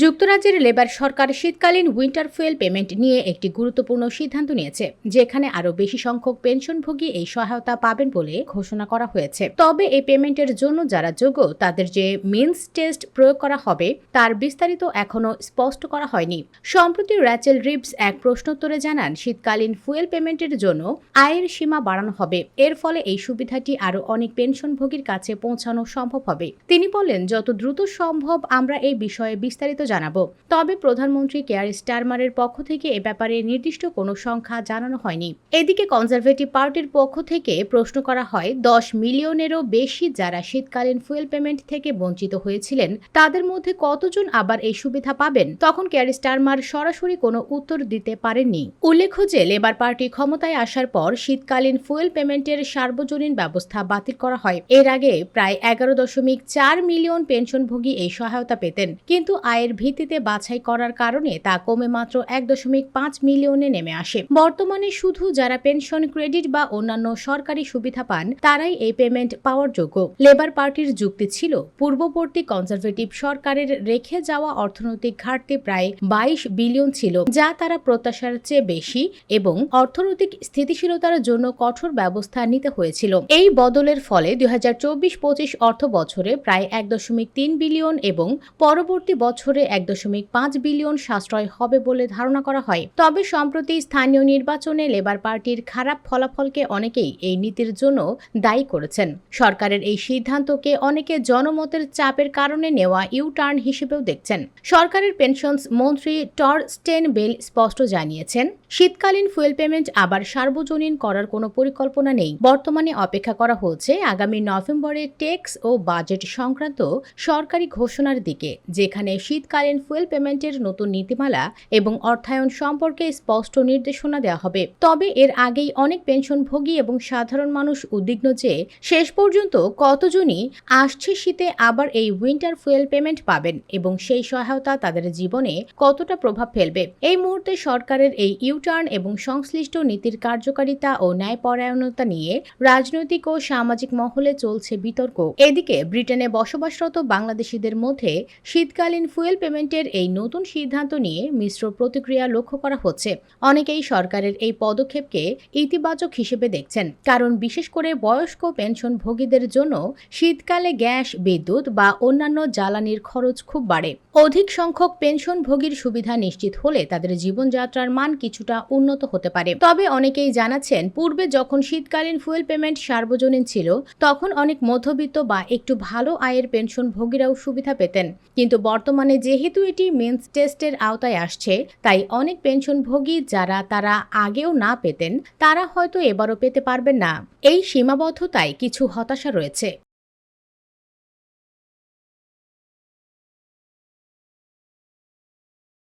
যুক্তরাজ্যের লেবার সরকার শীতকালীন winter fuel payment নিয়ে একটি গুরুত্বপূর্ণ সিদ্ধান্ত নিয়েছে, যেখানে আরও বেশি সংখ্যক পেনশনভোগী এই সহায়তা পাবেন বলে ঘোষণা করা হয়েছে। তবে এই পেমেন্টের জন্য যারা যোগ্য, তাদের যে মিন্স টেস্ট প্রয়োগ করা হবে, তার বিস্তারিত এখনও স্পষ্ট করা হয়নি। সম্প্রতি র্যাচেল রিবস এক প্রশ্নোত্তরে জানান, শীতকালীন ফুয়েল পেমেন্টের জন্য আয়ের সীমা বাড়ানো হবে। এর ফলে এই সুবিধাটি আরও অনেক পেনশনভোগীর কাছে পৌঁছানো সম্ভব হবে। তিনি বলেন, যত দ্রুত সম্ভব আমরা এই বিষয়ে বিস্তারিত জানাব। তবে প্রধানমন্ত্রী কেয়ার স্টারমারের পক্ষ থেকে এ ব্যাপারে নির্দিষ্ট কোনো সংখ্যা জানানো হয়নি। এদিকে কনজারভেটিভ পার্টির পক্ষ থেকে প্রশ্ন করা হয়, দশ মিলিয়নেরও বেশি যারা শীতকালীন ফুয়েল পেমেন্ট থেকে বঞ্চিত হয়েছিলেন, তাদের মধ্যে কতজন আবার এই সুবিধা পাবেন? তখন কেয়ার স্টারমার সরাসরি কোনো উত্তর দিতে পারেননি। উল্লেখ্য যে, লেবার পার্টি ক্ষমতায় আসার পর শীতকালীন ফুয়েল পেমেন্টের সার্বজনীন ব্যবস্থা বাতিল করা হয়। এর আগে প্রায় এগারো দশমিক চার মিলিয়ন পেনশনভোগী এই সহায়তা পেতেন। কিন্তু আয়ের ভিত্তিতে বাছাই করার কারণে তা কমে মাত্র এক দশমিক পাঁচ মিলিয়নে নেমে আসে। বর্তমানে শুধু যারা পেনশন, ক্রেডিট বা অন্যান্য সরকারি সুবিধা পান, তারাই এই পেমেন্ট পাওয়ার যোগ্য। লেবার পার্টির যুক্তি ছিল, পূর্ববর্তী কনজারভেটিভ সরকারের রেখে যাওয়া অর্থনৈতিক ঘাটতি প্রায় বাইশ বিলিয়ন ছিল, যা তারা প্রত্যাশার চেয়ে বেশি এবং অর্থনৈতিক স্থিতিশীলতার জন্য কঠোর ব্যবস্থা নিতে হয়েছিল। এই বদলের ফলে দুই হাজার চব্বিশ পঁচিশ অর্থ বছরে প্রায় এক দশমিক তিন বিলিয়ন এবং পরবর্তী বছরে এক দশমিক পাঁচ বিলিয়ন সাশ্রয় হবে বলে ধারণা করা হয়। তবে সম্প্রতি স্থানীয় নির্বাচনে লেবার পার্টির খারাপ ফলাফলকে অনেকেই এই নীতির জন্য দায়ী করেছেন। সরকারের এই সিদ্ধান্তকে অনেকে জনমতের চাপের কারণে নেওয়া ইউ টার্ন হিসেবেও দেখছেন। সরকারের পেনশনস মন্ত্রী টর স্টেন বেল স্পষ্ট জানিয়েছেন, শীতকালীন ফুয়েল পেমেন্ট আবার সার্বজনীন করার কোনো পরিকল্পনা নেই। বর্তমানে অপেক্ষা করা হচ্ছে আগামী নভেম্বরে ট্যাক্স ও বাজেট সংক্রান্ত সরকারি ঘোষণার দিকে, যেখানে শীতকালীন ফুয়েল পেমেন্টের নতুন নীতিমালা এবং অর্থায়ন সম্পর্কে স্পষ্ট নির্দেশনা দেওয়া হবে। তবে এর আগেই অনেক পেনশনভোগী এবং সাধারণ মানুষ উদ্বিগ্ন যে শেষ পর্যন্ত কতজনই আসছে শীতে আবার এই উইন্টার ফুয়েল পেমেন্ট পাবেন এবং সেই সহায়তা তাদের জীবনে কতটা প্রভাব ফেলবে। এই মুহূর্তে সরকারের এই ইউটার্ন এবং সংশ্লিষ্ট নীতির কার্যকারিতা ও ন্যায়পরায়ণতা নিয়ে রাজনৈতিক ও সামাজিক মহলে চলছে বিতর্ক। এদিকে ব্রিটেনে বসবাসরত বাংলাদেশিদের মধ্যে শীতকালীন ফুয়েল পেমেন্টের এই নতুন সিদ্ধান্ত নিয়ে মিশ্র প্রতিক্রিয়া লক্ষ্য করা হচ্ছে। অনেকেই সরকারের এই পদক্ষেপকে ইতিবাচক হিসেবে দেখছেন। কারণ বিশেষ করে বয়স্ক পেনশন ভোগীদের জন্য শীতকালে গ্যাস, বিদ্যুৎ বা অন্যান্য জ্বালানির খরচ খুব বাড়ে। অধিক সংখ্যক পেনশনভোগীর সুবিধা নিশ্চিত হলে তাদের জীবনযাত্রার মান কিছুটা উন্নত হতে পারে। তবে অনেকেই জানাচ্ছেন, পূর্বে যখন শীতকালীন ফুয়েল পেমেন্ট সার্বজনীন ছিল, তখন অনেক মধ্যবিত্ত বা একটু ভালো আয়ের পেনশনভোগীরাও সুবিধা পেতেন। কিন্তু বর্তমানে যেহেতু এটি মেন্স টেস্টের আওতায় আসছে, তাই অনেক পেনশনভোগী যারা তারা আগেও না পেতেন, তারা হয়তো এবারও পেতে পারবেন না। এই সীমাবদ্ধতায় কিছু হতাশা রয়েছে।